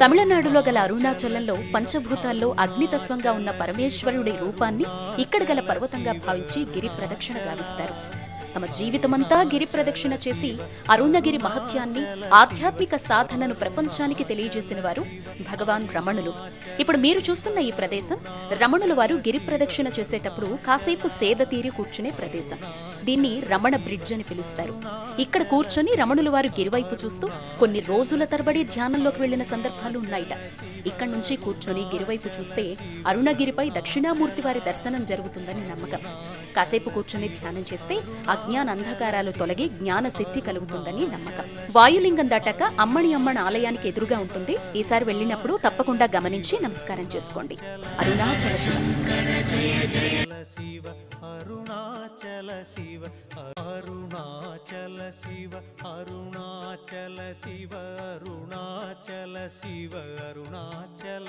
తమిళనాడులో గల అరుణాచలంలో పంచభూతాల్లో అగ్నితత్వంగా ఉన్న పరమేశ్వరుడి రూపాన్ని ఇక్కడ గల పర్వతంగా భావించి గిరి ప్రదక్షిణ గావిస్తారు. తమ జీవితమంతా గిరి ప్రదక్షిణ చేసి అరుణగిరి మహత్యాన్ని ఆధ్యాత్మిక సాధనను ప్రపంచానికి తెలియజేసిన వారు భగవాన్ రమణులు. ఇప్పుడు మీరు చూస్తున్న ఈ ప్రదేశం రమణుల వారు గిరి ప్రదక్షిణ చేసేటప్పుడు కాసేపు సేద తీరి కూర్చునే ప్రదేశం. దీన్ని రమణ బ్రిడ్జ్ అని పిలుస్తారు. ఇక్కడ కూర్చొని రమణుల వారు గిరివైపు చూస్తూ కొన్ని రోజుల తరబడి ధ్యానంలోకి వెళ్ళిన సందర్భాలు ఉన్నాయట. ఇక్కడి నుంచి కూర్చొని గిరివైపు చూస్తే అరుణగిరిపై దక్షిణామూర్తి వారి దర్శనం జరుగుతుందని నమ్మకం. కాసేపు కూర్చొని ధ్యానం చేస్తే ఆ అంధకారాలు తొలగి జ్ఞాన సిద్ధి కలుగుతుందని నమ్మకం. వాయులింగం దాటాక అమ్మణి అమ్మణ ఆలయానికి ఎదురుగా ఉంటుంది. ఈసారి వెళ్ళినప్పుడు తప్పకుండా గమనించి నమస్కారం చేసుకోండి. అరుణాచల శివ. అరుణాచల శివ అరుణాచల శివ అరుణాచల శివ అరుణాచల శివ అరుణాచల